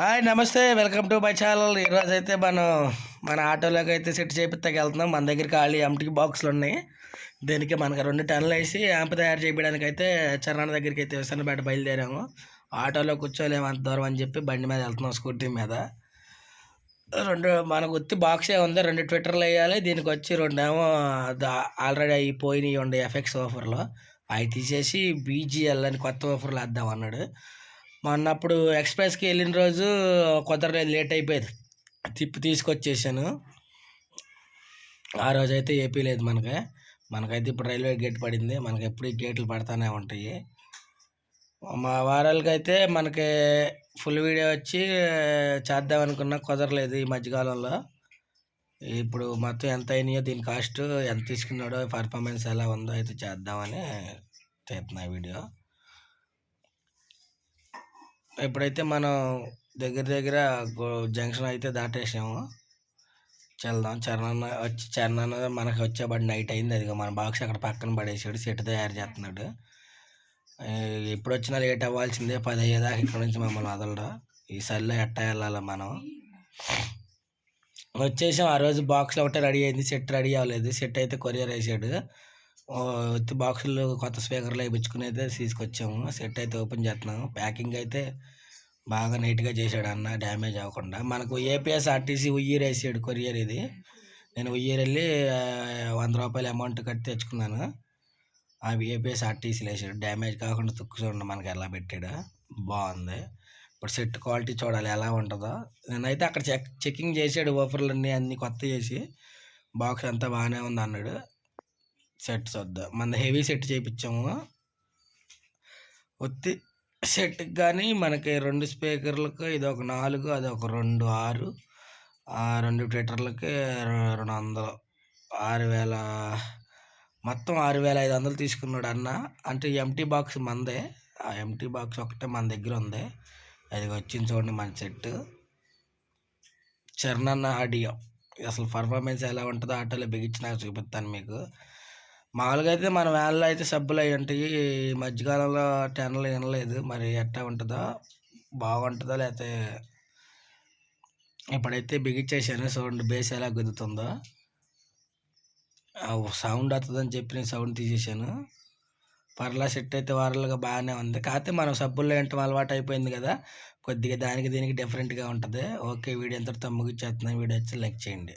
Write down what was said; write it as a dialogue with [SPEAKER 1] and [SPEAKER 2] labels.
[SPEAKER 1] Hi నమస్తే. Welcome to my channel. ఈరోజు అయితే మనం మన ఆటోలోకి అయితే సెట్ చేపిస్తాకి వెళ్తున్నాం. మన దగ్గర ఖాళీ ఎంటీ బాక్సులు ఉన్నాయి. దీనికి మనకు రెండు టన్నులు వేసి యాంప్ తయారు చేయడానికి అయితే చరణ దగ్గరికి అయితే విసన్నపేట బయలుదేరాము. ఆటోలో కూర్చోలేము అంత దూరం అని చెప్పి బండి మీద వెళ్తున్నాం స్కూటీ మీద. రెండు మనకు ఉత్తి బాక్సే ఉంది. రెండు ట్విట్టర్లు వేయాలి. దీనికి వచ్చి రెండేమో ఆల్రెడీ అవి పోయినాయి ఉండే ఎఫెక్ట్స్ ఆఫర్లో అవి తీసేసి బీజీఎల్ అని కొత్త ఆఫర్లు వేద్దాం అన్నాడు. మొన్నప్పుడు ఎక్స్ప్రెస్కి వెళ్ళిన రోజు కుదరలేదు లేట్ అయిపోయేది. తిప్పి తీసుకొచ్చేసాను. ఆ రోజు అయితే ఏపీ లేదు మనకి. మనకైతే ఇప్పుడు రైల్వే గేట్ పడింది. మనకి ఎప్పుడు గేట్లు పడతానే ఉంటాయి. మా వారాలకి అయితే మనకి ఫుల్ వీడియో వచ్చి చేద్దాం అనుకున్నా కుదరలేదు ఈ మధ్యకాలంలో. ఇప్పుడు మొత్తం ఎంత అయినాయో దీని కాస్ట్ ఎంత తీసుకున్నాడో పర్ఫార్మెన్స్ ఎలా ఉందో అయితే చేద్దామని చేస్తున్నా వీడియో. ఎప్పుడైతే మనం దగ్గర దగ్గర జంక్షన్ అయితే దాటేసాము. చల్దాం. చరణ్ వచ్చి చరణ్ మనకి వచ్చేబడి నైట్ అయింది. అది మన బాక్స్ అక్కడ పక్కన పడేసాడు. సెట్ తయారు చేస్తున్నాడు. ఎప్పుడు వచ్చినా లేట్ అవ్వాల్సిందే. పది అయ్యేదాకా ఇక్కడ నుంచి మమ్మల్ని వదలడు ఈ సరిలో ఎట్ట వెళ్ళాలి మనం? వచ్చేసాం. ఆ రోజు బాక్స్లో ఒకటే రెడీ అయింది. సెట్ రెడీ అవ్వలేదు. సెట్ అయితే కొరియర్ వేసాడు. వచ్చి బాక్సులు కొత్త స్పీకర్లు వేయించుకుని అయితే తీసుకొచ్చాము. సెట్ అయితే ఓపెన్ చేస్తున్నాము. ప్యాకింగ్ అయితే బాగా నీట్గా చేశాడు అన్న డ్యామేజ్ అవ్వకుండా. మనకు ఏపీఎస్ ఆర్టీసీ ఉయ్యూరు వేసాడు కొరియర్ ఇది. నేను ఉయ్యూరు వెళ్ళి వంద రూపాయలు అమౌంట్ కట్టి తెచ్చుకున్నాను. అవి ఏపీఎస్ ఆర్టీసీలు వేసాడు. డ్యామేజ్ కాకుండా తుక్కు చూడండి మనకి ఎలా పెట్టాడు. బాగుంది. ఇప్పుడు సెట్ క్వాలిటీ చూడాలి ఎలా ఉంటుందో. నేనైతే అక్కడ చెక్ చెకింగ్ చేసాడు ఓఫర్లన్నీ అన్నీ కొత్త చేసి. బాక్స్ అంతా బాగానే ఉంది అన్నాడు. సెట్ చూద్దాం మన హెవీ సెట్ చేయించాము ఒత్తి సెట్కి కానీ మనకి రెండు స్పీకర్లకు ఇది ఒక నాలుగు అది ఒక రెండు ఆరు ఆ రెండు ట్విట్టర్లకి రెండు వందలు. ఆరు వేల మొత్తం ఆరు వేల ఐదు వందలు తీసుకున్నాడు అన్న. అంటే ఎంటీ బాక్స్ మందే. ఆ ఎంటీ బాక్స్ ఒకటే మన దగ్గర ఉంది. అది వచ్చింది చూడండి మన సెట్. చరణన్న ఆడియో. అసలు పర్ఫార్మెన్స్ ఎలా ఉంటుందో ఆటోలో బిగించి నాకు చూపిస్తాను మీకు. మామూలుగా అయితే మన వ్యాన్లో అయితే సబ్బులు అవి ఉంటాయి. ఈ మధ్యకాలంలో టెన్లు వినలేదు మరి ఎట్టా ఉంటుందో బాగుంటుందో లేకపోతే ఇప్పుడైతే బిగించేసాను సౌండ్ బేస్ ఎలా గుద్దుతుందో. సౌండ్ వస్తుందని చెప్పి నేను సౌండ్ తీసేసాను. పర్లా సెట్ అయితే వారలుగా బాగానే ఉంది. కాకపోతే మనం సబ్బుల్లో ఏంటో అలవాటు అయిపోయింది కదా. కొద్దిగా దానికి దీనికి డిఫరెంట్గా ఉంటుంది. ఓకే వీడియో ఎంతటితో ముగిచ్చేస్తున్నాం వీడియో వచ్చి లైక్ చేయండి.